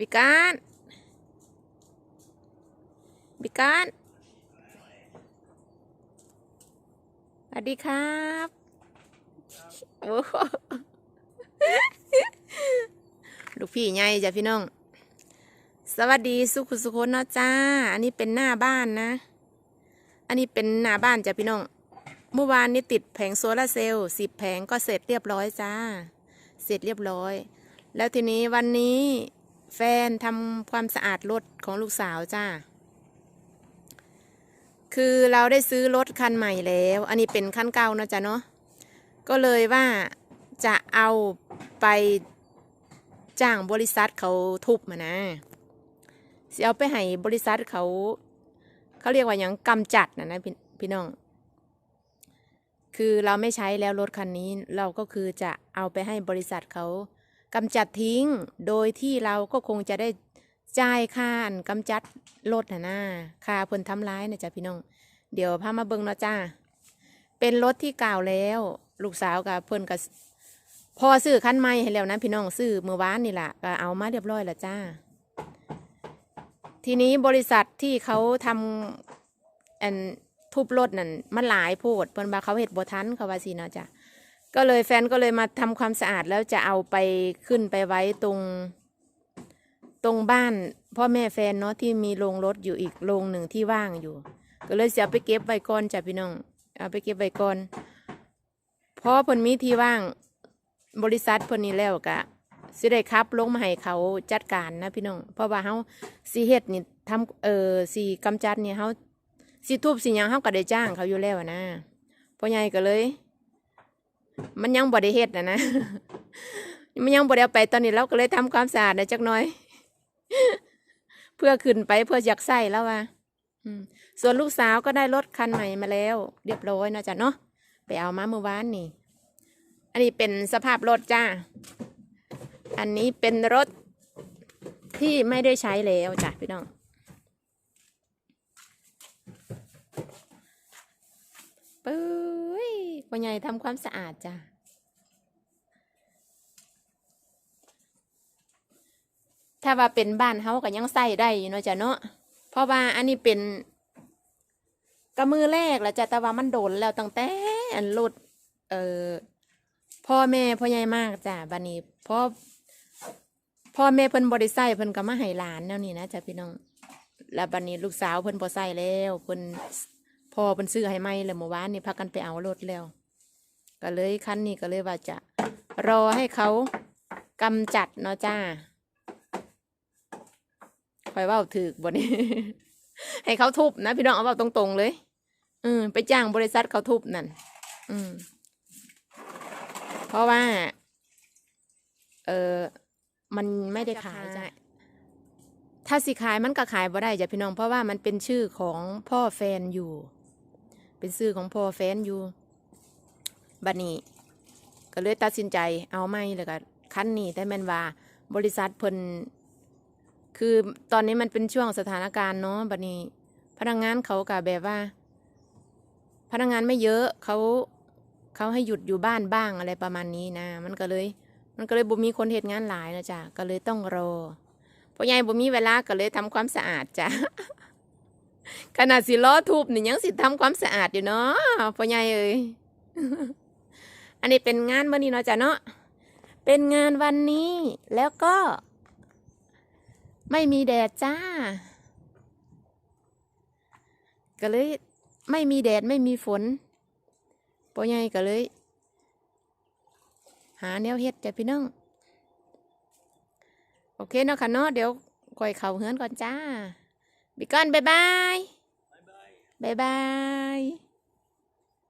บิการบิการสวัสดีครับ โอ้ลูกพี่ใหญ่จ้ะพี่น้อง สวัสดีสุขุสุคนเนาะจ้า อันนี้เป็นหน้าบ้านนะ อันนี้เป็นหน้าบ้านจ้ะพี่น้อง เมื่อวานนี้ติดแผงโซลาร์เซลล์สิบแผงก็เสร็จเรียบร้อยจ้า เสร็จเรียบร้อย แล้วทีนี้วันนี้ แฟนทำความสะอาดรถของลูกสาวจ้า คือเราได้ซื้อรถคันใหม่แล้ว อันนี้เป็นคันเก่านะจ๊ะเนาะ ก็เลยว่าจะเอาไปจ้างบริษัทเขาทุบมานะสิเอาไปให้บริษัทเขา เขาเรียกว่าอย่างกำจัดนะนะพพี่น้อง คือเราไม่ใช้แล้วรถคันนี้เราก็คือจะเอาไปให้บริษัทเขา กำจัดทิ้ง โดยที่เราก็คงจะได้จ่ายค่านกำจัดรถนะนะค่าเพิ่นทำร้ายนะจ๊ะพี่น้อง เดี๋ยวพามาเบิ่งเนาะจ้า เป็นรถที่เก่าแล้ว ลูกสาวกับเพิ่นกับพอซื้อคันใหม่ให้แล้วนะพี่น้องซื้อเมื่อวานนี่แหละก็เอามาเรียบร้อยแล้วจ้า ทีนี้บริษัทที่เขาทำอันทุบรถนั่นมันหลายโพดเพิ่นว่าเขาเห็ดบ่ทันเขาว่าสินะจ้ะ ก็เลยแฟนก็เลยมาทำความสะอาดแล้วจะเอาไปขึ้นไปไว้ตรง ตรงบ้านพ่อแม่แฟนเนาะที่มีโรงรถอยู่อีกโรงหนึ่งที่ว่างอยู่ ก็เลยเสียไปเก็บไว้ก่อนจ้ะพี่น้อง เอาไปเก็บไว้ก่อนเพราะเพิ่นมีที่ว่างบริษัทเพิ่นนี้แล้วกะสิได้ครับลงมาให้เขาจัดการนะพี่น้อง เพราะว่าเฮาสิเฮ็ดนี่ทำเออสิกำจัดนี่เฮาสิทุบสิหยังเฮาก็ได้จ้างเขาอยู่แล้วอะนะพ่อใหญ่ก็เลย มันยังบ่ได้เฮ็ดนะนะมันยังบ่ได้เอาไปตอนนี้เราก็เลยทำความสะอาดนะจักน่อย เพื่อขึ้นไปเพื่ออยากใส่แล้วว่าส่วนลูกสาวก็ได้รถคันใหม่มาแล้ว เรียบร้อยนะจ๊ะเนาะไปเอามาเมื่อวานนี่ อันนี้เป็นสภาพรถจ้า อันนี้เป็นรถที่ไม่ได้ใช้แล้วจ้ะพี่น้องปุ้ พ่อใหญ่ทำความสะอาดจ้ะถ้าว่าเป็นบ้านเฮาก็ยังใส่ได้อยู่เนาะจ้ะเนาะเพราะว่าอันนี้เป็นกระมือแรกแล้วจ้ะแต่ว่ามันโดนแล้วตั้งแต่อันรถเอ่อพ่อแม่พ่อใหญ่มากจ้ะบัดนี้พ่อพ่อแม่เพิ่นบ่ได้ใส่เพิ่นก็มาให้หลานแนวนี้นะจ้ะพี่น้อง แล้วบัดนี้ลูกสาวเพิ่นบ่ใส่แล้วเพิ่นพ่อเพิ่นซื้อให้ใหม่แล้วเมื่อวานนี่พากันไปเอารถแล้ว ก็เลยคันนี้ก็เลยว่าจะรอให้เขากำจัดเนาะจ้าคอยเว่าถือบนนี้ ให้เขาทุบนะพี่น้องเอาเว่าตรงๆเลยอืมไปจ้างบริษัทเขาทุบนั่นอืมเพราะว่า เออมันไม่ได้ขายจ้ะถ้าสิขายมันก็ขายบ่ได้จ้ะพี่น้องเพราะว่ามันเป็นชื่อของพ่อแฟนอยู่ เป็นชื่อของพ่อแฟนอยู่ บัดนี้ก็เลยตัดสินใจเอาไม่เลยก็คันนี้แต่แม่นว่าบริษัทเพิ่นคือตอนนี้มันเป็นช่วงสถานการณ์เนาะบัดนี้ พนักงงานเขากับแบบว่า พนักงงานไม่เยอะเขาเขาให้หยุดอยู่บ้านบ้างอะไรประมาณนี้นะ มันก็เลย มันก็เลยบ่มีคนเหตุงานหลายนะจ๊ะก็เลยต้องรอพ่อใหญ่บ่มีเวลาก็เลยทำความสะอาดจ้ะขนาดสิล้อทุบนี่ยังสิทำความสะอาดอยู่เนาะพ่อใหญ่เอ้ย อันนี้เป็นงานวันนี้เนาะจ้ะเนาะเป็นงานวันนี้แล้วก็ ไม่มีแดดจ้า ก็เลยไม่มีแดดไม่มีฝนปอใหญ่ก็เลย หาแนวเฮ็ดจ้ะพี่น้อง โอเคเนาะค่ะเนาะเดี๋ยวคอยเข่าเฮือนก่อนจ้า บิกอนบายบายบายบาย